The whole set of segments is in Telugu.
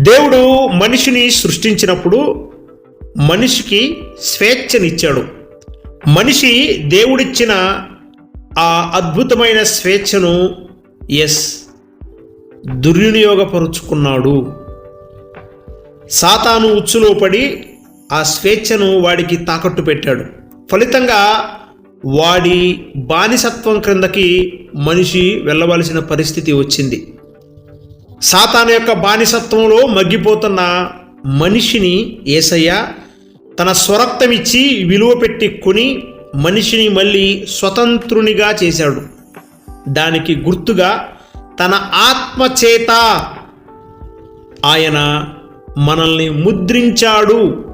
దేవుడు మనిషిని సృష్టించినప్పుడు మనిషికి స్వేచ్ఛనిచ్చాడు. మనిషి దేవుడిచ్చిన ఆ అద్భుతమైన స్వేచ్ఛను ఎస్ దుర్వినియోగపరుచుకున్నాడు. సాతాను ఉచ్చులో పడి ఆ స్వేచ్ఛను వాడికి తాకట్టు పెట్టాడు. ఫలితంగా వాడి బానిసత్వం క్రిందకి మనిషి వెళ్ళవలసిన పరిస్థితి వచ్చింది. సాతాను యొక్క బానిసత్వంలో మగ్గిపోతున్న మనిషిని ఏసయ్య తన స్వరక్తమిచ్చి విలువ పెట్టి కొని మనిషిని మళ్ళీ స్వతంత్రునిగా చేశాడు. దానికి గుర్తుగా తన ఆత్మచేత ఆయన మనల్ని ముద్రించాడు.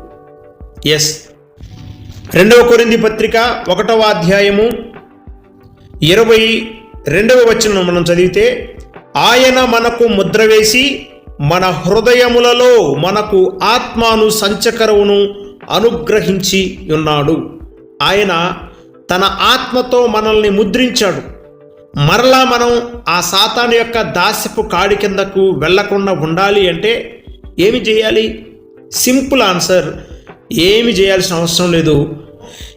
ఎస్. రెండవ కొరింది పత్రిక ఒకటవ అధ్యాయము ఇరవై రెండవ వచనం మనం చదివితే ఆయన మనకు ముద్ర వేసి మన హృదయములలో మనకు ఆత్మాను సంచకరవును అనుగ్రహించి ఉన్నాడు. ఆయన తన ఆత్మతో మనల్ని ముద్రించాడు. మరలా మనం ఆ సాతాను యొక్క దాస్యపు కాడి కిందకు వెళ్ళకుండా ఉండాలి అంటే ఏమి చేయాలి? సింపుల్ ఆన్సర్ ఏమి చేయాల్సిన అవసరం లేదు.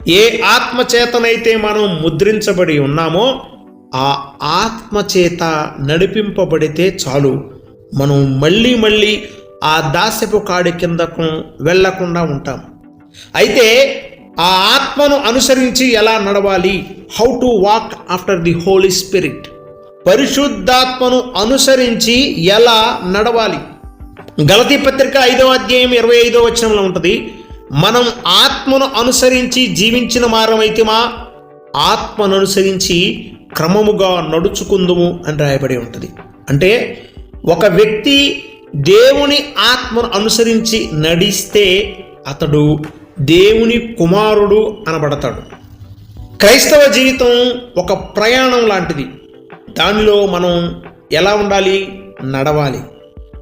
ఏ ఆత్మచేతనైతే మనం ముద్రించబడి ఉన్నామో ఆ ఆత్మచేత నడిపింపబడితే చాలు. మనం మళ్ళీ మళ్ళీ ఆ దాస్యపు కాడి కిందకు వెళ్ళకుండా ఉంటాం. అయితే ఆ ఆత్మను అనుసరించి ఎలా నడవాలి? How to walk after the holy spirit పరిశుద్ధాత్మను అనుసరించి ఎలా నడవాలి? గలతి పత్రిక ఐదవ అధ్యాయం ఇరవై ఐదో వచనంలో ఉంటుంది మనం ఆత్మను అనుసరించి జీవించిన మారమైతే మా ఆత్మను అనుసరించి క్రమముగా నడుచుకుందుము అని రాయబడి ఉంటుంది. అంటే ఒక వ్యక్తి దేవుని ఆత్మను అనుసరించి నడిస్తే అతడు దేవుని కుమారుడు అనబడతాడు. క్రైస్తవ జీవితం ఒక ప్రయాణం లాంటిది. దానిలో మనం ఎలా ఉండాలి? నడవాలి.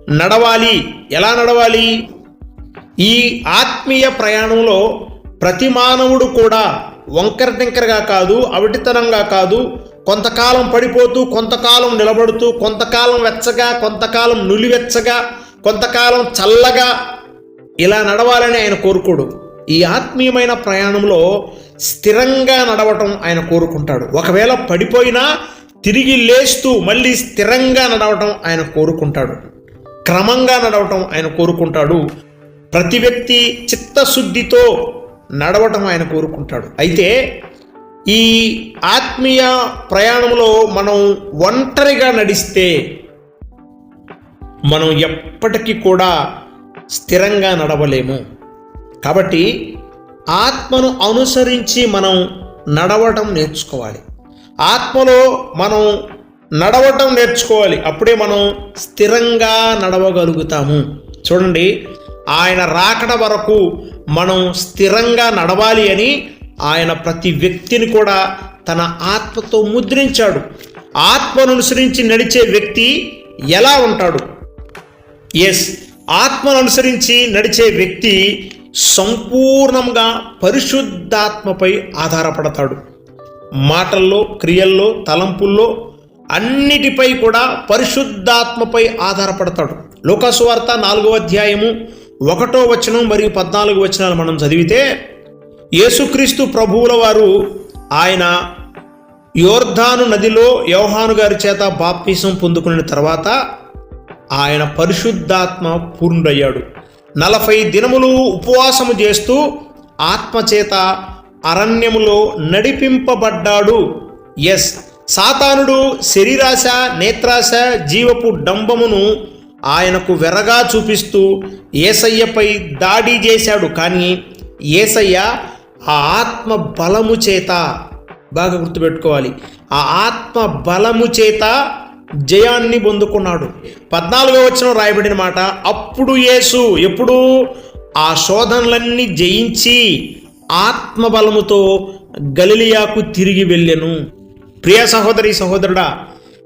నడవాలి. ఎలా నడవాలి? ఈ ఆత్మీయ ప్రయాణంలో ప్రతి మానవుడు కూడా వంకర టింకరగా కాదు అవిటితనంగా కాదు కొంతకాలం పడిపోతూ కొంతకాలం నిలబడుతూ కొంతకాలం వెచ్చగా కొంతకాలం నులివెచ్చగా కొంతకాలం చల్లగా ఇలా నడవాలని ఆయన కోరుకోడు. ఈ ఆత్మీయమైన ప్రయాణంలో స్థిరంగా నడవటం ఆయన కోరుకుంటాడు. ఒకవేళ పడిపోయినా తిరిగి లేస్తూ మళ్ళీ స్థిరంగా నడవటం ఆయన కోరుకుంటాడు. క్రమంగా నడవటం ఆయన కోరుకుంటాడు. ప్రతి వ్యక్తి చిత్తశుద్ధితో నడవటం ఆయన కోరుకుంటాడు. అయితే ఈ ఆత్మీయ ప్రయాణంలో మనం ఒంటరిగా నడిస్తే మనం ఎప్పటికీ కూడా స్థిరంగా నడవలేము. కాబట్టి ఆత్మను అనుసరించి మనం నడవటం నేర్చుకోవాలి. ఆత్మలో మనం నడవటం నేర్చుకోవాలి. అప్పుడే మనం స్థిరంగా నడవగలుగుతాము. చూడండి ఆయన రాకడ వరకు మనం స్థిరంగా నడవాలి అని ఆయన ప్రతి వ్యక్తిని కూడా తన ఆత్మతో ముద్రించాడు. ఆత్మను అనుసరించి నడిచే వ్యక్తి ఎలా ఉంటాడు? ఎస్ ఆత్మను అనుసరించి నడిచే వ్యక్తి సంపూర్ణంగా పరిశుద్ధాత్మపై ఆధారపడతాడు. మాటల్లో క్రియల్లో తలంపుల్లో అన్నిటిపై కూడా పరిశుద్ధాత్మపై ఆధారపడతాడు. లోకసువార్త నాలుగో అధ్యాయము ఒకటో వచనం మరియు పద్నాలుగు వచనాలు మనం చదివితే యేసుక్రీస్తు ప్రభువుల వారు ఆయన యోర్ధాను నదిలో యోహాను గారి చేత బాప్తీసం పొందుకున్న తర్వాత ఆయన పరిశుద్ధాత్మ పూర్ణుడయ్యాడు. నలభై దినములు ఉపవాసము చేస్తూ ఆత్మచేత అరణ్యములో నడిపింపబడ్డాడు. ఎస్. సాతానుడు శరీరాశ నేత్రాశ జీవపు డంబమును ఆయనకు వెరగా చూపిస్తూ ఏసయ్యపై దాడి చేశాడు. కానీ ఏసయ్య ఆ ఆత్మ బలము చేత బాగా గుర్తుపెట్టుకోవాలి. ఆ ఆత్మ బలము చేత జయాన్ని పొందుకున్నాడు. పద్నాలుగో వచ్చిన రాయబడిన మాట అప్పుడు యేసు ఎప్పుడు ఆ శోధనలన్నీ జయించి ఆత్మబలముతో గలిలియాకు తిరిగి వెళ్ళెను. ప్రియ సహోదరి సహోదరుడా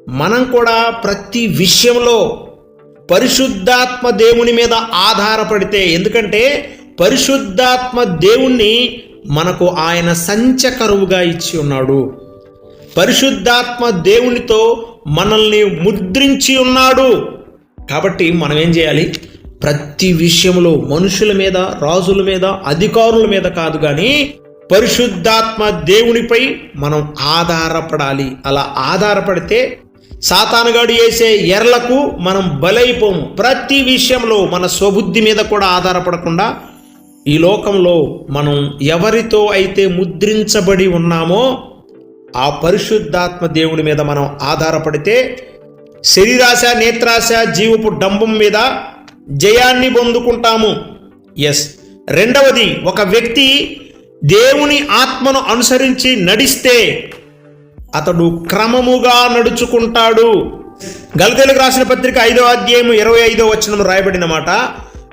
మనం కూడా ప్రతి విషయంలో పరిశుద్ధాత్మ దేవుని మీద ఆధారపడితే ఎందుకంటే పరిశుద్ధాత్మ దేవుణ్ణి మనకు ఆయన సంచకరువుగా ఇచ్చి ఉన్నాడు. పరిశుద్ధాత్మ దేవునితో మనల్ని ముద్రించి ఉన్నాడు. కాబట్టి మనం ఏం చేయాలి? ప్రతి విషయంలో మనుషుల మీద రాజుల మీద అధికారుల మీద కాదు కానీ పరిశుద్ధాత్మ దేవునిపై మనం ఆధారపడాలి. అలా ఆధారపడితే సాతానుగాడు వేసే ఎర్లకు మనం బలైపోము. ప్రతి విషయంలో మన స్వబుద్ధి మీద కూడా ఆధారపడకుండా ఈ లోకంలో మనం ఎవరితో అయితే ముద్రించబడి ఉన్నామో ఆ పరిశుద్ధాత్మ దేవుని మీద మనం ఆధారపడితే శరీరాశ నేత్రాశ జీవపు డంబం మీద జయాన్ని పొందుకుంటాము. ఎస్ రెండవది ఒక వ్యక్తి దేవుని ఆత్మను అనుసరించి నడిస్తే అతడు క్రమముగా నడుచుకుంటాడు. గలతెలకు రాసిన పత్రిక ఐదో అధ్యాయం ఇరవై ఐదో వచనం రాయబడిన మాట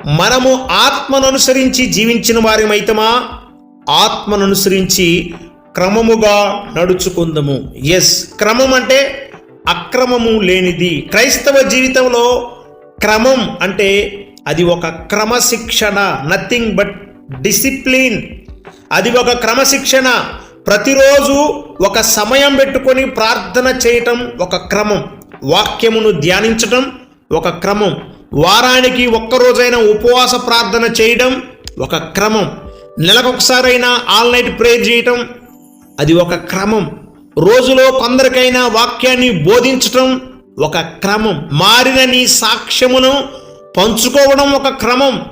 మనము ఆత్మను అనుసరించి జీవించిన వారిమైతమా ఆత్మను అనుసరించి క్రమముగా నడుచుకుందము. ఎస్ క్రమం అంటే అక్రమము లేనిది. క్రైస్తవ జీవితంలో క్రమం అంటే అది ఒక క్రమశిక్షణ నథింగ్ బట్ డిసిప్లిన్ అది ఒక క్రమశిక్షణ. ప్రతిరోజు ఒక సమయం పెట్టుకొని ప్రార్థన చేయటం ఒక క్రమం. వాక్యమును ధ్యానించటం ఒక క్రమం. వారానికి ఒక్కరోజైనా ఉపవాస ప్రార్థన చేయడం ఒక క్రమం. నెలకొకసారైనా ఆల్ నైట్ ప్రేయర్ చేయటం అది ఒక క్రమం. రోజులో కొందరికైనా వాక్యాన్ని బోధించటం ఒక క్రమం. మారిన నీ సాక్ష్యమును పంచుకోవడం ఒక క్రమం.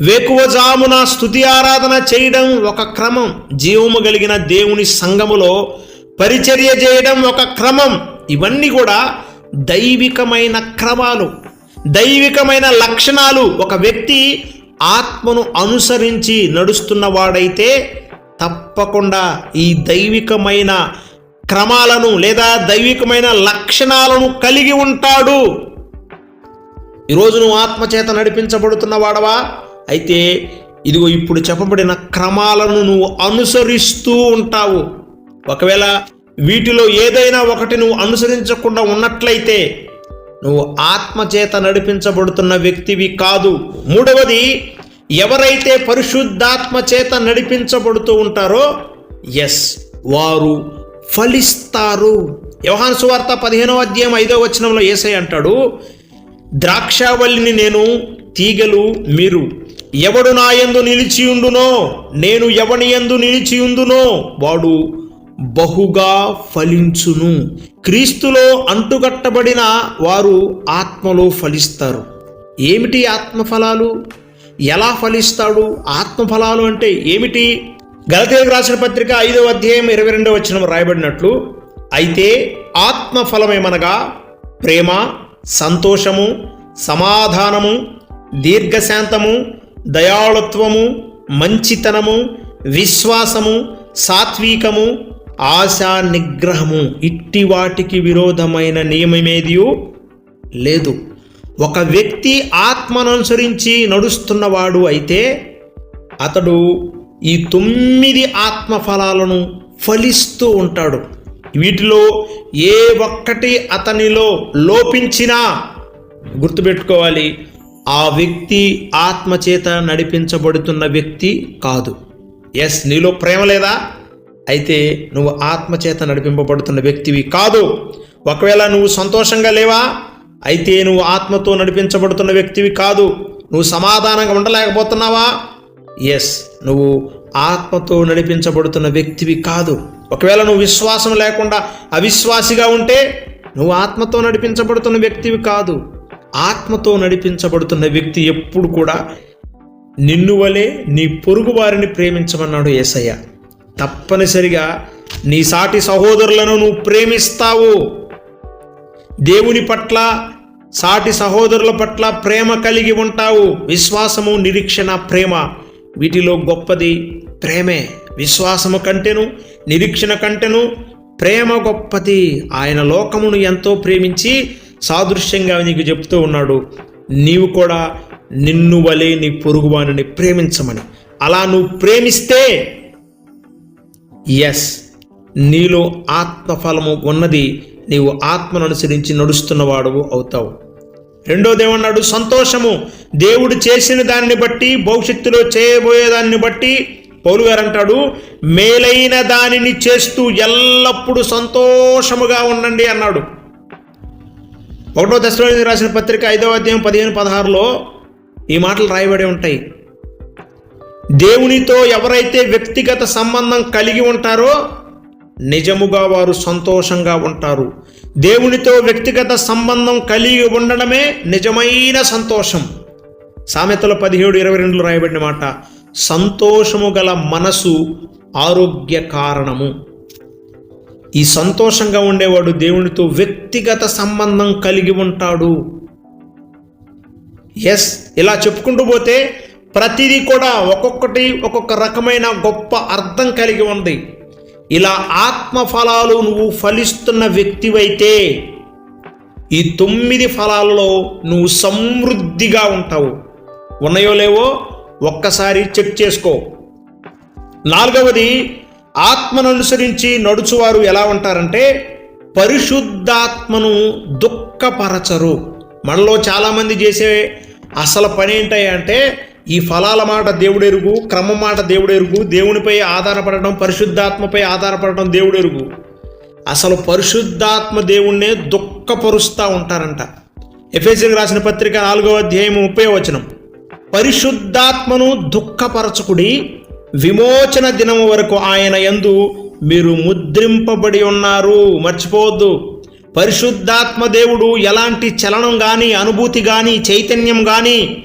వేకువజామున స్థుతి ఆరాధన చేయడం ఒక క్రమం. జీవము కలిగిన దేవుని సంఘములో పరిచర్య చేయడం ఒక క్రమం. ఇవన్నీ కూడా దైవికమైన క్రమాలు. దైవికమైన లక్షణాలు ఒక వ్యక్తి ఆత్మను అనుసరించి నడుస్తున్నవాడైతే తప్పకుండా ఈ దైవికమైన క్రమాలను లేదా దైవికమైన లక్షణాలను కలిగి ఉంటాడు. ఈరోజు నువ్వు ఆత్మచేత నడిపించబడుతున్న వాడవా అయితే ఇదిగో ఇప్పుడు చెప్పబడిన క్రమాలను నువ్వు అనుసరిస్తూ ఉంటావు. ఒకవేళ వీటిలో ఏదైనా ఒకటి నువ్వు అనుసరించకుండా ఉన్నట్లయితే నువ్వు ఆత్మచేత నడిపించబడుతున్న వ్యక్తివి కాదు. మూడవది ఎవరైతే పరిశుద్ధాత్మచేత నడిపించబడుతూ ఉంటారో ఎస్ వారు ఫలిస్తారు. యోహాను సువార్త పదిహేనవ అధ్యాయం ఐదో వచనంలో ఏసై అంటాడు ద్రాక్షావల్లిని నేను తీగలు మీరు ఎవడు నా ఎందు నిలిచియుండునో నేను ఎవని ఎందు నిలిచియుందునో వాడు బహుగా ఫలించును. క్రీస్తులో అంటుకట్టబడిన వారు ఆత్మలో ఫలిస్తారు. ఏమిటి ఆత్మఫలాలు? ఎలా ఫలిస్తాడు ఆత్మఫలాలు అంటే ఏమిటి? గలతీలకు రాసిన పత్రిక ఐదవ అధ్యాయం ఇరవై రెండవ వచనం రాయబడినట్లు అయితే ఆత్మఫలమేమనగా ప్రేమ సంతోషము సమాధానము దీర్ఘశాంతము దయాళుత్వము మంచితనము విశ్వాసము సాత్వికము ఆశా నిగ్రహము ఇట్టి వాటికి విరోధమైన నియమమేదియు లేదు. ఒక వ్యక్తి ఆత్మను అనుసరించి నడుస్తున్నవాడు అయితే అతడు ఈ తొమ్మిది ఆత్మ ఫలాలను ఫలిస్తూ ఉంటాడు. వీటిలో ఏ ఒక్కటి అతనిలో లోపించినా గుర్తుపెట్టుకోవాలి ఆ వ్యక్తి ఆత్మచేత నడిపించబడుతున్న వ్యక్తి కాదు. ఎస్ నీలో ప్రేమ లేదా? అయితే నువ్వు ఆత్మచేత నడిపింపబడుతున్న వ్యక్తివి కాదు. ఒకవేళ నువ్వు సంతోషంగా లేవా? అయితే నువ్వు ఆత్మతో నడిపించబడుతున్న వ్యక్తివి కాదు. నువ్వు సమాధానంగా ఉండలేకపోతున్నావా? ఎస్ నువ్వు ఆత్మతో నడిపించబడుతున్న వ్యక్తివి కాదు. ఒకవేళ నువ్వు విశ్వాసం లేకుండా అవిశ్వాసిగా ఉంటే నువ్వు ఆత్మతో నడిపించబడుతున్న వ్యక్తివి కాదు. ఆత్మతో నడిపించబడుతున్న వ్యక్తి ఎప్పుడు కూడా నిన్ను వలె నీ పొరుగు వారిని ప్రేమించమన్నాడు ఏసయ్య. తప్పనిసరిగా నీ సాటి సహోదరులను నువ్వు ప్రేమిస్తావు. దేవుని పట్ల సాటి సహోదరుల పట్ల ప్రేమ కలిగి ఉంటావు. విశ్వాసము నిరీక్షణ ప్రేమ వీటిలో గొప్పది ప్రేమే. విశ్వాసము కంటెను నిరీక్షణ కంటెను ప్రేమ గొప్పది. ఆయన లోకమును ఎంతో ప్రేమించి సాదృశ్యంగా నీకు చెప్తూ ఉన్నాడు. నీవు కూడా నిన్ను వలే నీ పొరుగువాని ప్రేమించమని. అలా నువ్వు ప్రేమిస్తే ఎస్ నీలో ఆత్మఫలము ఉన్నది నీవు ఆత్మను అనుసరించి నడుస్తున్నవాడు అవుతావు. రెండో ఏమన్నాడు సంతోషము దేవుడు చేసిన దానిని బట్టి భవిష్యత్తులో చేయబోయే దానిని బట్టి పౌలు గారు అంటాడు మేలైన దానిని చేస్తూ ఎల్లప్పుడూ సంతోషముగా ఉండండి అన్నాడు. ఒకటో దశలో రాసిన పత్రిక ఐదవ అధ్యాయం పదిహేను పదహారులో ఈ మాటలు రాయబడి ఉంటాయి. దేవునితో ఎవరైతే వ్యక్తిగత సంబంధం కలిగి ఉంటారో నిజముగా వారు సంతోషంగా ఉంటారు. దేవునితో వ్యక్తిగత సంబంధం కలిగి ఉండడమే నిజమైన సంతోషం. సామెతల పదిహేడు ఇరవై రెండులో రాయబడిన మాట సంతోషము గల మనసు ఆరోగ్య కారణము. ఈ సంతోషంగా ఉండేవాడు దేవునితో వ్యక్తిగత సంబంధం కలిగి ఉంటాడు. ఎస్ ఇలా చెప్పుకుంటూ పోతే ప్రతిదీ కూడా ఒక్కొక్కటి ఒక్కొక్క రకమైన గొప్ప అర్థం కలిగి ఉంది. ఇలా ఆత్మ ఫలాలు నువ్వు ఫలిస్తున్న వ్యక్తివైతే ఈ తొమ్మిది ఫలాలలో నువ్వు సమృద్ధిగా ఉంటావు. ఉన్నాయో లేవో ఒక్కసారి చెక్ చేసుకో. నాలుగవది ఆత్మను అనుసరించి నడుచువారు ఎలా ఉంటారంటే పరిశుద్ధాత్మను దుఃఖపరచరు. మనలో చాలామంది చేసే అసలు పని ఏంటంటే ఈ ఫలాల మాట దేవుడెరుగు క్రమం మాట దేవుడెరుగు దేవునిపై ఆధారపడడం పరిశుద్ధాత్మపై ఆధారపడడం దేవుడెరుగు. అసలు పరిశుద్ధాత్మ దేవుణ్ణే దుఃఖపరుస్తూ ఉంటారంట. ఎఫ్ఎస్సీకి రాసిన పత్రిక నాలుగో అధ్యాయం ముప్పై వచనం. పరిశుద్ధాత్మను దుఃఖపరచకుడి విమోచన దినం వరకు ఆయన యందు మీరు ముద్రింపబడి ఉన్నారు. మర్చిపోవద్దు. పరిశుద్ధాత్మ దేవుడు ఎలాంటి చలనం కానీ అనుభూతి కానీ చైతన్యం కానీ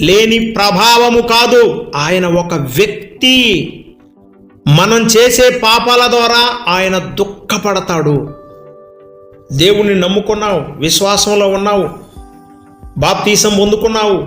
లేని ప్రభావము కాదు. ఆయన ఒక వ్యక్తి. మనం చేసే పాపాల ద్వారా ఆయన దుఃఖపడతాడు. దేవుణ్ణి నమ్ముకున్నావు విశ్వాసంలో ఉన్నావు బాప్తీసం పొందుకున్నావు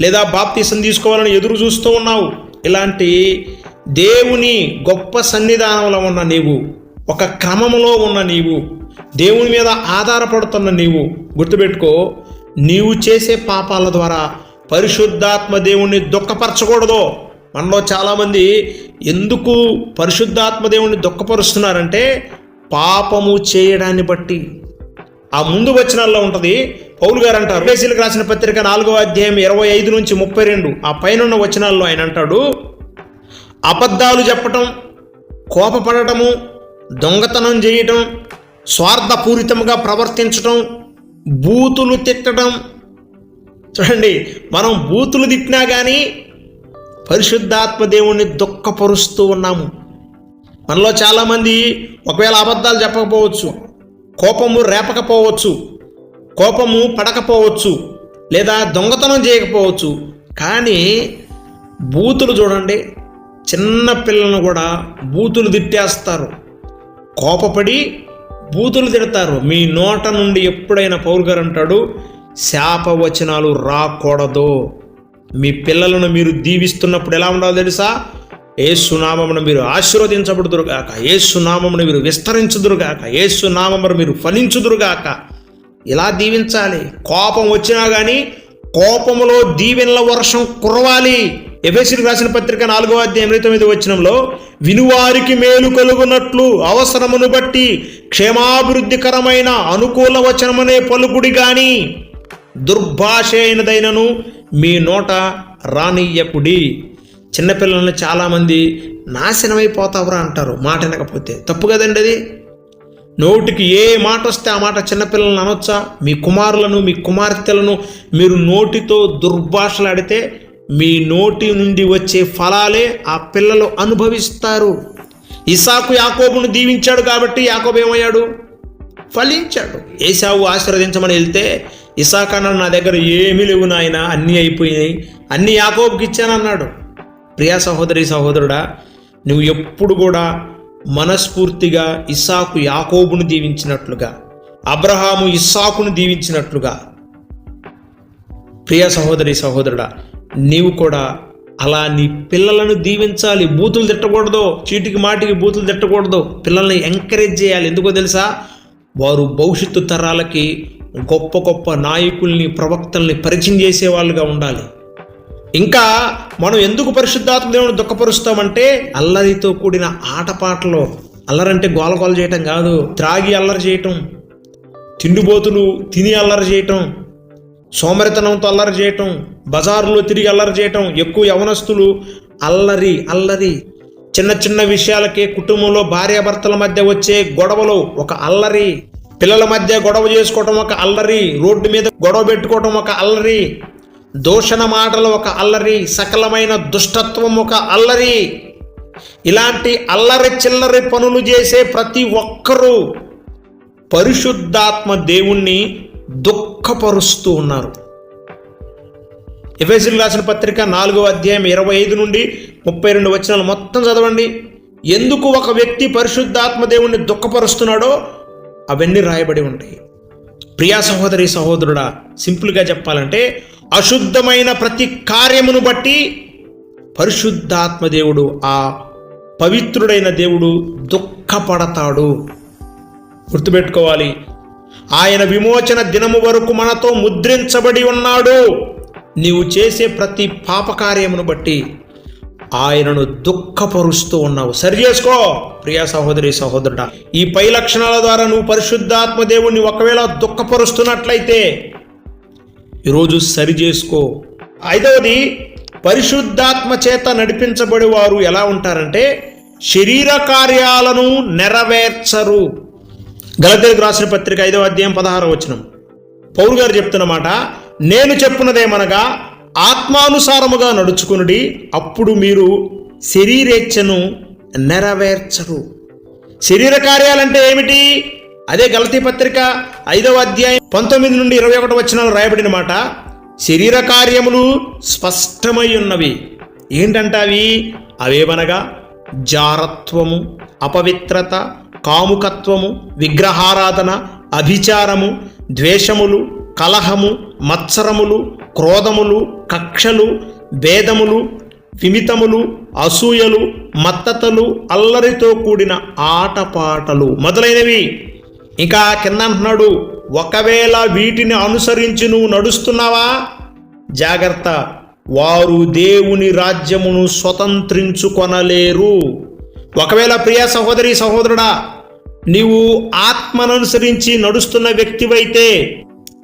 లేదా బాప్తీసం తీసుకోవాలని ఎదురు చూస్తూ ఉన్నావు. ఇలాంటి దేవుని గొప్ప సన్నిధానంలో ఉన్న నీవు ఒక క్రమములో ఉన్న నీవు దేవుని మీద ఆధారపడుతున్న నీవు గుర్తుపెట్టుకో నీవు చేసే పాపాల ద్వారా పరిశుద్ధాత్మ దేవుణ్ణి దుఃఖపరచకూడదు. మనలో చాలామంది ఎందుకు పరిశుద్ధాత్మ దేవుణ్ణి దుఃఖపరుస్తున్నారంటే పాపము చేయడాన్ని బట్టి. ఆ ముందు వచనాల్లో ఉంటుంది పౌలు గారు అంటారు ఎఫెసీలకు రాసిన పత్రిక నాలుగో అధ్యాయం ఇరవై ఐదు నుంచి ముప్పై రెండు ఆ పైన వచనాల్లో ఆయన అంటాడు అబద్ధాలు చెప్పటం కోపపడటము దొంగతనం చేయటం స్వార్థపూరితంగా ప్రవర్తించటం బూతులు తిట్టడం చూడండి మనం బూతులు తిట్టినా కానీ పరిశుద్ధాత్మ దేవుణ్ణి దుఃఖపరుస్తూ ఉన్నాము. మనలో చాలామంది ఒకవేళ అబద్ధాలు చెప్పకపోవచ్చు కోపము రేపకపోవచ్చు కోపము పడకపోవచ్చు లేదా దొంగతనం చేయకపోవచ్చు కానీ బూతులు చూడండి చిన్న పిల్లలను కూడా బూతులు తిట్టేస్తారు. కోపపడి బూతులు తిడతారు. మీ నోట నుండి ఎప్పుడైనా పౌరు గారు అంటాడు శాపవచనాలు రాకూడదు. మీ పిల్లలను మీరు దీవిస్తున్నప్పుడు ఎలా ఉండాలో తెలుసా? ఏ సునామమును మీరు ఆశీర్వదించబడుదురుగాక. ఏ సునామమును మీరు విస్తరించుదురుగాక. ఏ సునామమును మీరు ఫలించుదురుగాక. ఇలా దీవించాలి. కోపం వచ్చినా కానీ కోపములో దీవెనల వర్షం కురవాలి. ఎఫెసికి రాసిన పత్రిక నాలుగో అధ్యాయం ఇరవై తొమ్మిది వచ్చినంలో వినువారికి మేలు కలుగునట్లు అవసరమును బట్టి క్షేమాభివృద్ధికరమైన అనుకూల వచనమనే పలుకుడి కానీ దుర్భాషైనదైనను మీ నోట రానియ్యకుడి. చిన్నపిల్లల్ని చాలామంది నాశనమైపోతావురా అంటారు మాట వినకపోతే. తప్పు కదండి అది? నోటికి ఏ మాట వస్తే ఆ మాట చిన్నపిల్లలను అనొచ్చా? మీ కుమారులను మీ కుమార్తెలను మీరు నోటితో దుర్భాషలాడితే మీ నోటి నుండి వచ్చే ఫలాలే ఆ పిల్లలు అనుభవిస్తారు. ఇసాకు యాకోబును దీవించాడు కాబట్టి యాకోబు ఏమయ్యాడు? ఫలించాడు. ఏసావు ఆశీర్వదించమని వెళ్తే ఇసాక్ నా దగ్గర ఏమీ లేవు నాయన అన్నీ అయిపోయినాయి. అన్నీ యాకోబుకి ఇచ్చానన్నాడు. ప్రియా సహోదరి సహోదరుడా నువ్వు ఎప్పుడు కూడా మనస్ఫూర్తిగా ఇసాకు యాకోబును దీవించినట్లుగా అబ్రహాము ఇస్సాకును దీవించినట్లుగా. ప్రియ సహోదరి సహోదరుడా నీవు కూడా అలా నీ పిల్లలను దీవించాలి. బూతులు తిట్టకూడదు చీటికి మాటికి బూతులు తిట్టకూడదు. పిల్లల్ని ఎంకరేజ్ చేయాలి. ఎందుకో తెలుసా? వారు భవిష్యత్తు తరాలకి గొప్ప గొప్ప నాయకుల్ని ప్రవక్తల్ని పరిచయం చేసే వాళ్ళుగా ఉండాలి. ఇంకా మనం ఎందుకు పరిశుద్ధాత్మ దేవుని దుఃఖపరుస్తామంటే అల్లరితో కూడిన ఆటపాటలో. అల్లరంటే గోలగోల చేయటం కాదు త్రాగి అల్లరి చేయటం తిండిబోతులు తిని అల్లరి చేయటం సోమరితనంతో అల్లరి చేయటం బజారులో తిరిగి అల్లరి చేయటం ఎక్కువ యవనస్తులు అల్లరి అల్లరి. చిన్న చిన్న విషయాలకే కుటుంబంలో భార్యాభర్తల మధ్య వచ్చే గొడవలు ఒక అల్లరి. పిల్లల మధ్య గొడవ చేసుకోవటం ఒక అల్లరి రోడ్డు మీద గొడవ పెట్టుకోవటం ఒక అల్లరి దూషణ మాటలు ఒక అల్లరి సకలమైన దుష్టత్వం ఒక అల్లరి. ఇలాంటి అల్లరి చిల్లరి పనులు చేసే ప్రతి ఒక్కరూ పరిశుద్ధాత్మ దేవుణ్ణి దుఃఖపరుస్తూ ఉన్నారు. ఎఫ్ఎస్సీలు రాసిన పత్రిక నాలుగో అధ్యాయం ఇరవై ఐదు నుండి ముప్పై రెండు వచనాలు మొత్తం చదవండి. ఎందుకు ఒక వ్యక్తి పరిశుద్ధాత్మ దేవుణ్ణి దుఃఖపరుస్తున్నాడో అవన్నీ రాయబడి ఉంటాయి. ప్రియా సహోదరి సహోదరుడా సింపుల్గా చెప్పాలంటే అశుద్ధమైన ప్రతి కార్యమును బట్టి పరిశుద్ధాత్మ దేవుడు ఆ పవిత్రుడైన దేవుడు దుఃఖపడతాడు. గుర్తుపెట్టుకోవాలి. ఆయన విమోచన దినము వరకు మనతో ముద్రించబడి ఉన్నాడు. నీవు చేసే ప్రతి పాపకార్యమును బట్టి ఆయనను దుఃఖపరుస్తూ ఉన్నావు. సరి చేసుకో ప్రియా సహోదరి సహోదరుడ. ఈ పై లక్షణాల ద్వారా నువ్వు పరిశుద్ధాత్మ దేవుణ్ణి ఒకవేళ దుఃఖపరుస్తున్నట్లయితే ఈరోజు సరి చేసుకో. ఐదవది పరిశుద్ధాత్మ చేత నడిపించబడి వారు ఎలా ఉంటారంటే శరీర కార్యాలను నెరవేర్చరు. గలతీలకు రాసిన పత్రిక ఐదవ అధ్యాయం పదహార వచనం. పౌరు గారు చెప్తున్నమాట నేను చెప్పున్నదేమనగా ఆత్మానుసారముగా నడుచుకునుడి అప్పుడు మీరు శరీరేచ్ఛను నెరవేర్చరు. శరీర కార్యాలంటే ఏమిటి? అదే గలతీ పత్రిక ఐదవ అధ్యాయం పంతొమ్మిది నుండి ఇరవై ఒకటి వచనాలు రాయబడిన మాట శరీర కార్యములు స్పష్టమై ఉన్నవి. ఏంటంట అవి అవేమనగా జారత్వము అపవిత్రత కాముకత్వము విగ్రహారాధన అభిచారము ద్వేషములు కలహము మత్సరములు క్రోధములు కక్షలు భేదములు విమితములు అసూయలు మత్తతలు అల్లరితో కూడిన ఆటపాటలు మొదలైనవి. ఇంకా కింద అంటున్నాడు ఒకవేళ వీటిని అనుసరించి నువ్వు నడుస్తున్నావా? జాగ్రత్త వారు దేవుని రాజ్యమును స్వతంత్రించుకొనలేరు. ఒకవేళ ప్రియ సహోదరి సహోదరుడా నీవు ఆత్మననుసరించి నడుస్తున్న వ్యక్తివైతే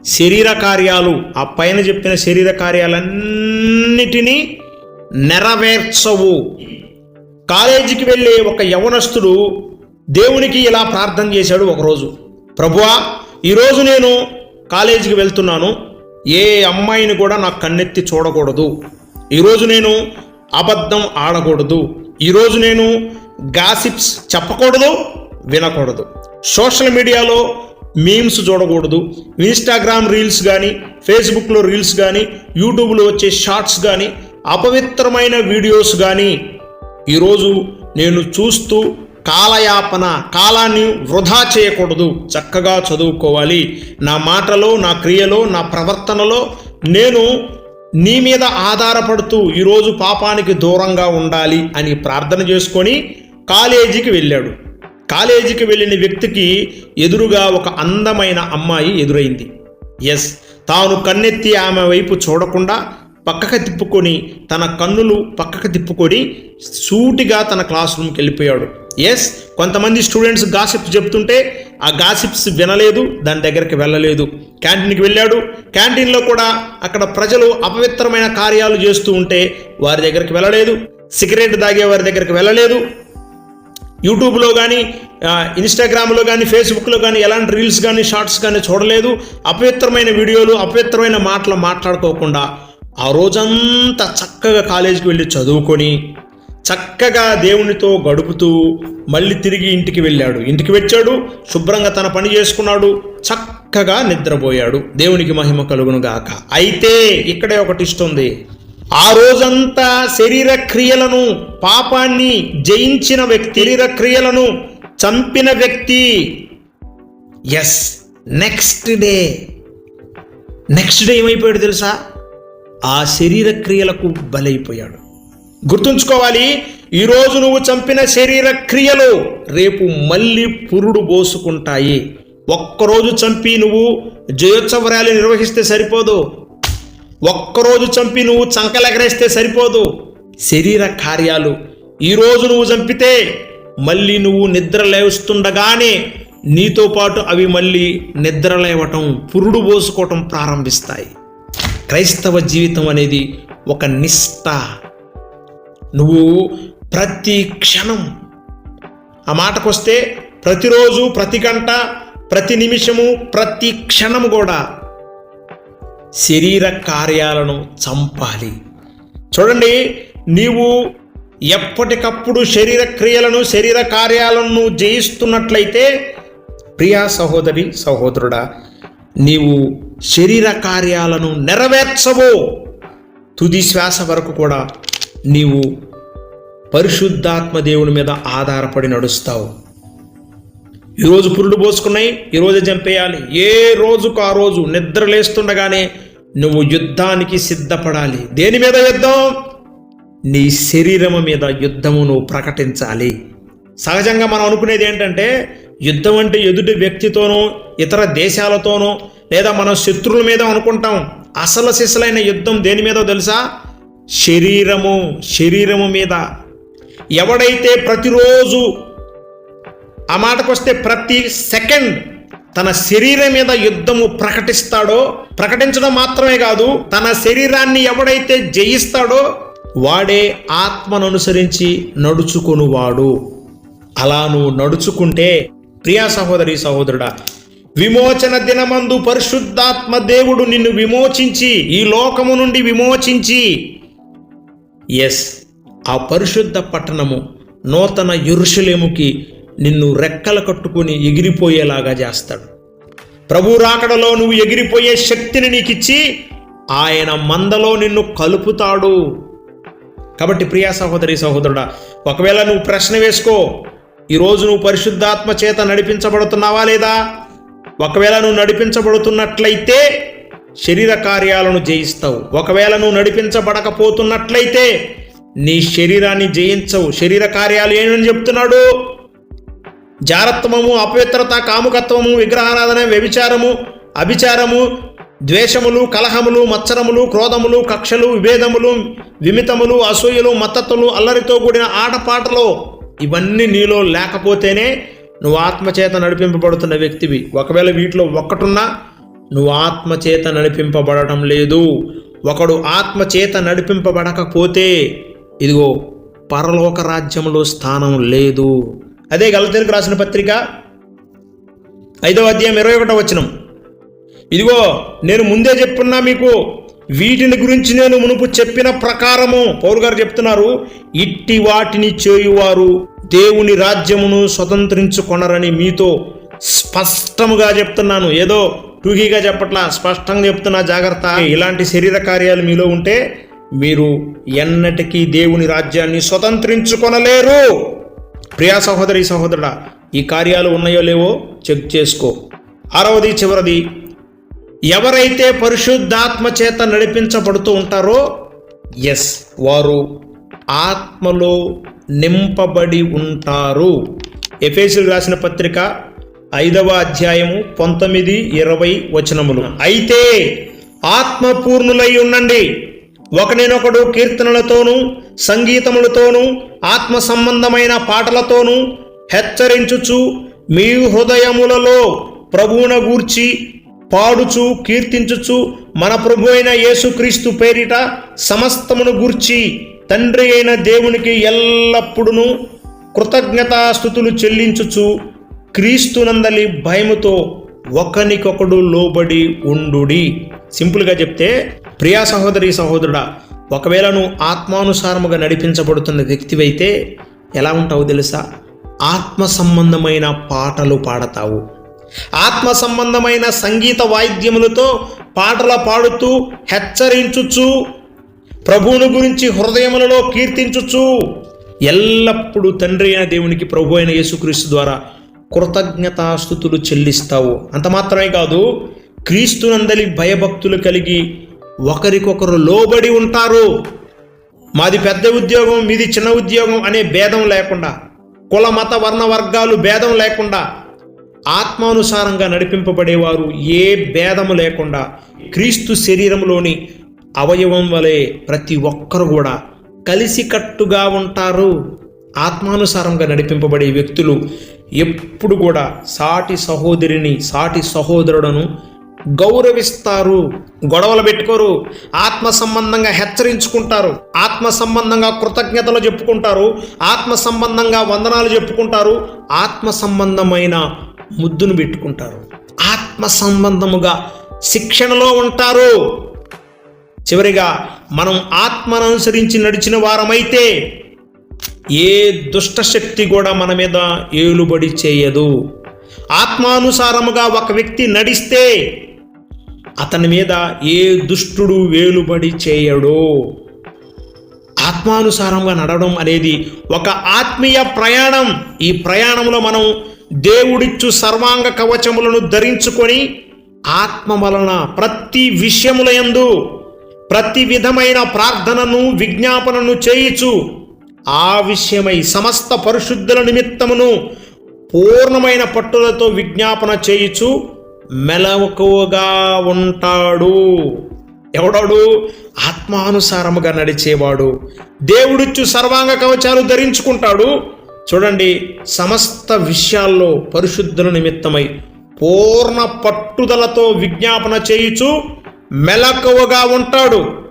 శరీర కార్యాలు ఆ పైన చెప్పిన శరీర కార్యాలన్నిటినీ నెరవేర్చవు. కాలేజీకి వెళ్ళే ఒక యవనస్తుడు దేవునికి ఇలా ప్రార్థన చేశాడు ఒకరోజు. ప్రభువా ఈరోజు నేను కాలేజీకి వెళ్తున్నాను. ఏ అమ్మాయిని కూడా నాకు కన్నెత్తి చూడకూడదు. ఈరోజు నేను అబద్ధం ఆడకూడదు. ఈరోజు నేను గాసిప్స్ చెప్పకూడదు వినకూడదు. సోషల్ మీడియాలో మీమ్స్ చూడకూడదు. ఇన్స్టాగ్రామ్ రీల్స్ కానీ ఫేస్బుక్లో రీల్స్ కానీ యూట్యూబ్లో వచ్చే షార్ట్స్ కానీ అపవిత్రమైన వీడియోస్ కానీ ఈరోజు నేను చూస్తూ కాలయాపన కాలాన్ని వృధా చేయకూడదు. చక్కగా చదువుకోవాలి. నా మాటలో నా క్రియలో నా ప్రవర్తనలో నేను నీ మీద ఆధారపడుతూ ఈరోజు పాపానికి దూరంగా ఉండాలి అని ప్రార్థన చేసుకొని కాలేజీకి వెళ్ళాడు. కాలేజీకి వెళ్ళిన వ్యక్తికి ఎదురుగా ఒక అందమైన అమ్మాయి ఎదురైంది. ఎస్ తాను కన్నెత్తి ఆమె వైపు చూడకుండా పక్కకు తిప్పుకొని తన కన్నులు పక్కకు తిప్పుకొని సూటిగా తన క్లాస్ రూమ్కి వెళ్ళిపోయాడు. ఎస్ కొంతమంది స్టూడెంట్స్ గాసిప్స్ చెప్తుంటే ఆ గాసిప్స్ వినలేదు దాని దగ్గరికి వెళ్ళలేదు. క్యాంటీన్కి వెళ్ళాడు. క్యాంటీన్లో కూడా అక్కడ ప్రజలు అపవిత్రమైన కార్యాలు చేస్తూ ఉంటే వారి దగ్గరికి వెళ్ళలేదు. సిగరెట్ తాగే వారి దగ్గరికి వెళ్ళలేదు. యూట్యూబ్లో కానీ ఇన్స్టాగ్రామ్లో కానీ ఫేస్బుక్లో కానీ ఎలాంటి రీల్స్ కానీ షార్ట్స్ కానీ చూడలేదు. అపవిత్రమైన వీడియోలు అపవిత్రమైన మాటలు మాట్లాడుకోకుండా ఆ రోజంతా చక్కగా కాలేజీకి వెళ్ళి చదువుకొని చక్కగా దేవునితో గడుపుతూ మళ్ళీ తిరిగి ఇంటికి వెళ్ళాడు. ఇంటికి వచ్చాడు శుభ్రంగా తన పని చేసుకున్నాడు చక్కగా నిద్రపోయాడు. దేవునికి మహిమ కలుగును గాక అయితే ఇక్కడే ఒకటి ఇస్తుంది. ఆ రోజంతా శరీర క్రియలను పాపాన్ని జయించిన వ్యక్తి శరీర క్రియలను చంపిన వ్యక్తి. Yes next day next day ఏమైపోయాడు తెలుసా? ఆ శరీర క్రియలకు బలైపోయాడు. గుర్తుంచుకోవాలి ఈరోజు నువ్వు చంపిన శరీర క్రియలు రేపు మళ్ళీ పురుడు పోసుకుంటాయి. ఒక్కరోజు చంపి నువ్వు జయోత్సవ ర్యాలీ నిర్వహిస్తే సరిపోదు. ఒక్కరోజు చంపి నువ్వు చంకలెగరేస్తే సరిపోదు. శరీర కార్యాలు ఈరోజు నువ్వు చంపితే మళ్ళీ నువ్వు నిద్ర లేస్తుండగానే నీతో పాటు అవి మళ్ళీ నిద్ర లేవటం పురుడు పోసుకోవటం ప్రారంభిస్తాయి. క్రైస్తవ జీవితం అనేది ఒక నిష్ఠ నువ్వు ప్రతి క్షణం ఆ మాటకొస్తే ప్రతిరోజు ప్రతి గంట ప్రతి నిమిషము ప్రతి క్షణము కూడా శరీర కార్యాలను చంపాలి. చూడండి నీవు ఎప్పటికప్పుడు శరీర క్రియలను శరీర కార్యాలను జయిస్తున్నట్లయితే ప్రియా సహోదరి సహోదరుడా నీవు శరీర కార్యాలను నెరవేర్చవు. తుది శ్వాస వరకు కూడా నీవు పరిశుద్ధాత్మ దేవుని మీద ఆధారపడి నడుస్తావు. ఈరోజు పురుడు పోసుకున్నాయి ఈరోజు చంపేయాలి. ఏ రోజుకు ఆ రోజు నిద్ర లేస్తుండగానే నువ్వు యుద్ధానికి సిద్ధపడాలి. దేని మీద యుద్ధం? నీ శరీరము మీద యుద్ధము నువ్వు ప్రకటించాలి. సహజంగా మనం అనుకునేది ఏంటంటే యుద్ధం అంటే ఎదుటి వ్యక్తితోనో ఇతర దేశాలతోనో లేదా మనం శత్రువుల మీద అనుకుంటాం. అసలు సిసలైన యుద్ధం దేని మీద తెలుసా? శరీరము శరీరము మీద. ఎవడైతే ప్రతిరోజు ఆ మాటకొస్తే ప్రతి సెకండ్ తన శరీరం మీద యుద్ధము ప్రకటిస్తాడో ప్రకటించడం మాత్రమే కాదు తన శరీరాన్ని ఎవడైతే జయిస్తాడో వాడే ఆత్మను అనుసరించి నడుచుకొనువాడు. అలా నువ్వు నడుచుకుంటే ప్రియా సహోదరి సహోదరుడా విమోచన దినమందు పరిశుద్ధాత్మ దేవుడు నిన్ను విమోచించి ఈ లోకము నుండి విమోచించి ఎస్ ఆ పరిశుద్ధ పట్టణము నూతన యురుషులేముకి నిన్ను రెక్కలు కట్టుకుని ఎగిరిపోయేలాగా చేస్తాడు. ప్రభు రాకడలో నువ్వు ఎగిరిపోయే శక్తిని నీకిచ్చి ఆయన మందలో నిన్ను కలుపుతాడు. కాబట్టి ప్రియా సహోదరి సహోదరుడా ఒకవేళ నువ్వు ప్రశ్న వేసుకో ఈరోజు నువ్వు పరిశుద్ధాత్మ చేత నడిపించబడుతున్నావా లేదా? ఒకవేళ నువ్వు నడిపించబడుతున్నట్లయితే శరీర కార్యాలను జయిస్తావు. ఒకవేళ నువ్వు నడిపించబడకపోతున్నట్లయితే నీ శరీరాన్ని జయించవు. శరీర కార్యాలు ఏమని చెప్తున్నాడు? జారత్వము అపవిత్రత కాముకత్వము విగ్రహారాధన వ్యభిచారము అభిచారము ద్వేషములు కలహములు మత్సరములు క్రోధములు కక్షలు విభేదములు విమితములు అసూయలు మత్తత్తులు అల్లరితో కూడిన ఆటపాటలు ఇవన్నీ నీలో లేకపోతేనే నువ్వు ఆత్మచేత నడిపింపబడుతున్న వ్యక్తివి. ఒకవేళ వీటిలో ఒక్కటున్నా నువ్వు ఆత్మచేత నడిపింపబడటం లేదు. ఒకడు ఆత్మచేత నడిపింపబడకపోతే ఇదిగో పరలోక రాజ్యంలో స్థానం లేదు. అదే గలతీరుకు రాసిన పత్రిక ఐదవ అధ్యాయం ఇరవై ఒకటో వచనం. ఇదిగో నేను ముందే చెప్పున్నా మీకు వీటిని గురించి నేను మునుపు చెప్పిన ప్రకారము పౌరు గారు చెప్తున్నారు ఇట్టి వాటిని చేయువారు దేవుని రాజ్యమును స్వతంత్రించుకొనరని మీతో స్పష్టముగా చెప్తున్నాను. ఏదో టూకీగా చెప్పట్లా స్పష్టంగా చెప్తున్నా జాగ్రత్త. ఇలాంటి శరీర కార్యాలు మీలో ఉంటే మీరు ఎన్నటికీ దేవుని రాజ్యాన్ని స్వతంత్రించుకొనలేరు. ప్రియా సహోదరి సహోదరుడా ఈ కార్యాలు ఉన్నాయో లేవో చెక్ చేసుకో. ఆరవది చివరిది ఎవరైతే పరిశుద్ధాత్మ చేత నడిపించబడుతూ ఉంటారో ఎస్ వారు ఆత్మలో నింపబడి ఉంటారు. ఎఫేసులు రాసిన పత్రిక ఐదవ అధ్యాయము పంతొమ్మిది ఇరవై వచనములు. అయితే ఆత్మపూర్ణులై ఉండండి. ఒకరినొకడు కీర్తనలతోనూ సంగీతములతోనూ ఆత్మ సంబంధమైన పాటలతోనూ హెచ్చరించుచు మీ హృదయములలో ప్రభువున గూర్చి పాడుచు కీర్తించుచు మన ప్రభు అయిన యేసుక్రీస్తు పేరిట సమస్తమును గూర్చి తండ్రి అయిన దేవునికి ఎల్లప్పుడూ కృతజ్ఞతాస్థుతులు చెల్లించుచు క్రీస్తునందలి భయముతో ఒకనికొకడు లోబడి ఉండుడి. సింపుల్గా చెప్తే ప్రియా సహోదరి సహోదరుడా ఒకవేళ నువ్వు ఆత్మానుసారముగా నడిపించబడుతున్న వ్యక్తివైతే ఎలా ఉంటావు తెలుసా? ఆత్మ సంబంధమైన పాటలు పాడతావు. ఆత్మ సంబంధమైన సంగీత వాయిద్యములతో పాటలు పాడుతూ హెచ్చరించుచు ప్రభువును గురించి హృదయములలో కీర్తించుచు ఎల్లప్పుడూ తండ్రి అయిన దేవునికి ప్రభు అయిన యేసుక్రీస్తు ద్వారా కృతజ్ఞతాస్థుతులు చెల్లిస్తావు. అంత మాత్రమే కాదు క్రీస్తునందలి భయభక్తులు కలిగి ఒకరికొకరు లోబడి ఉంటారు. మాది పెద్ద ఉద్యోగం మీది చిన్న ఉద్యోగం అనే భేదం లేకుండా కుల మత వర్ణ వర్గాలు భేదం లేకుండా ఆత్మానుసారంగా నడిపింపబడేవారు ఏ భేదము లేకుండా క్రీస్తు శరీరంలోని అవయవం వలె ప్రతి ఒక్కరు కూడా కలిసికట్టుగా ఉంటారు. ఆత్మానుసారంగా నడిపింపబడే వ్యక్తులు ఎప్పుడు కూడా సాటి సహోదరిని సాటి సహోదరుడను గౌరవిస్తారు గొడవలు పెట్టుకోరు ఆత్మ సంబంధంగా హెచ్చరించుకుంటారు ఆత్మ సంబంధంగా కృతజ్ఞతలు చెప్పుకుంటారు ఆత్మ సంబంధంగా వందనాలు చెప్పుకుంటారు ఆత్మ సంబంధమైన ముద్దును పెట్టుకుంటారు. ఆత్మ సంబంధముగా శిక్షణలో ఉంటారు. చివరిగా మనం ఆత్మను అనుసరించి నడిచిన వారమైతే ఏ దుష్ట శక్తి కూడా మన మీద ఏలుబడి చేయదు. ఆత్మానుసారముగా ఒక వ్యక్తి నడిస్తే అతని మీద ఏ దుష్టుడు వేలుబడి చేయడు. ఆత్మానుసారంగా నడవడం అనేది ఒక ఆత్మీయ ప్రయాణం. ఈ ప్రయాణంలో మనం దేవుడిచ్చు సర్వాంగ కవచములను ధరించుకొని ఆత్మ వలన ప్రతి విషయములయందు ప్రతి విధమైన ప్రార్థనను విజ్ఞాపనను చేయిచు. ఆ విషయమై సమస్త పరిశుద్ధుల నిమిత్తమును పూర్ణమైన పట్టులతో విజ్ఞాపన చేయుచు. మెలకువగా ఉంటాడు. ఎవడాడు? ఆత్మానుసారముగా నడిచేవాడు. దేవుడిచ్చు సర్వాంగ కవచాలు ధరించుకుంటాడు. చూడండి సమస్త విషయాల్లో పరిశుద్ధుల నిమిత్తమై పూర్ణ పట్టుదలతో విజ్ఞాపన చేయుచు మెలకువగా ఉంటాడు.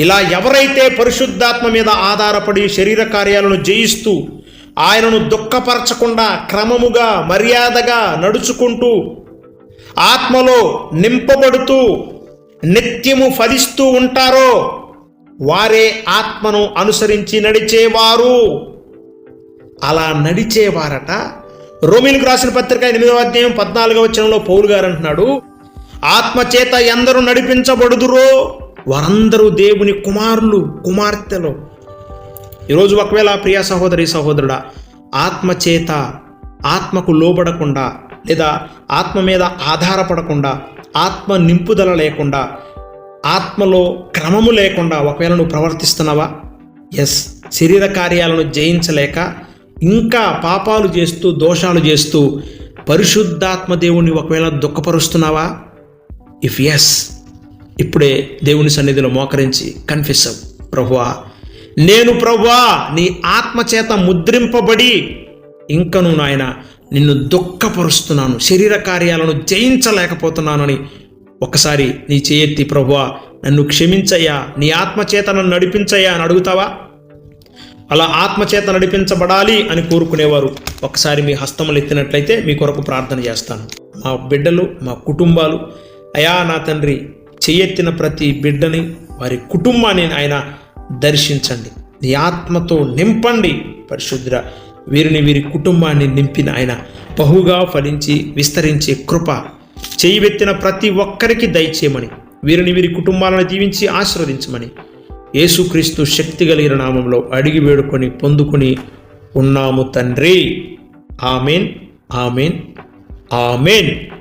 ఇలా ఎవరైతే పరిశుద్ధాత్మ మీద ఆధారపడి శరీర కార్యాలను జయిస్తూ ఆయనను దుఃఖపరచకుండా క్రమముగా మర్యాదగా నడుచుకుంటూ ఆత్మలో నింపబడుతూ నిత్యము ఫలిస్తూ ఉంటారో వారే ఆత్మను అనుసరించి నడిచేవారు. అలా నడిచేవారట. రోమిలకు రాసిన పత్రిక ఎనిమిదవ అధ్యాయం పద్నాలుగవ వచనంలో పౌలు గారు అంటున్నాడు ఆత్మచేత ఎందరూ నడిపించబడుదురో వారందరూ దేవుని కుమారులు కుమార్తెలు. ఈరోజు ఒకవేళ ప్రియ సహోదరి సహోదరుడా ఆత్మచేత ఆత్మకు లోబడకుండా లేదా ఆత్మ మీద ఆధారపడకుండా ఆత్మ నింపుదల లేకుండా ఆత్మలో క్రమము లేకుండా ఒకవేళ నువ్వు ప్రవర్తిస్తున్నావా? ఎస్ శరీర కార్యాలను జయించలేక ఇంకా పాపాలు చేస్తూ దోషాలు చేస్తూ పరిశుద్ధాత్మ దేవుణ్ణి ఒకవేళ దుఃఖపరుస్తున్నావా? ఇఫ్ ఎస్ ఇప్పుడే దేవుని సన్నిధిలో మోకరించి కన్ఫెస్ అవ్వు ప్రభువా నేను ప్రభువా నీ ఆత్మ చేత ముద్రింపబడి ఇంకను నాయన నిన్ను దుఃఖపరుస్తున్నాను శరీర కార్యాలను జయించలేకపోతున్నానని. ఒకసారి నీ చేయెత్తి ప్రభువా నన్ను క్షమించయ్యా నీ ఆత్మచేత నన్ను నడిపించయ్యా అని అడుగుతావా? అలా ఆత్మచేత నడిపించబడాలి అని కోరుకునేవారు. ఒకసారి మీ హస్తములు ఎత్తినట్లయితే మీ కొరకు ప్రార్థన చేస్తాను. మా బిడ్డలు మా కుటుంబాలు అయా నా తండ్రి చేయెత్తిన ప్రతి బిడ్డని వారి కుటుంబాన్ని ఆయన దర్శించండి. నీ ఆత్మతో నింపండి పరిశుద్ర వీరిని వీరి కుటుంబాన్ని నింపిన ఆయన బహుగా ఫలించి విస్తరించే కృప చేయవెత్తిన ప్రతి ఒక్కరికి దయచేయమని వీరిని వీరి కుటుంబాలను దీవించి ఆశీర్వదించమని యేసుక్రీస్తు శక్తి కలిగిన నామంలో అడిగి వేడుకొని పొందుకొని ఉన్నాము తండ్రి. Amen amen amen.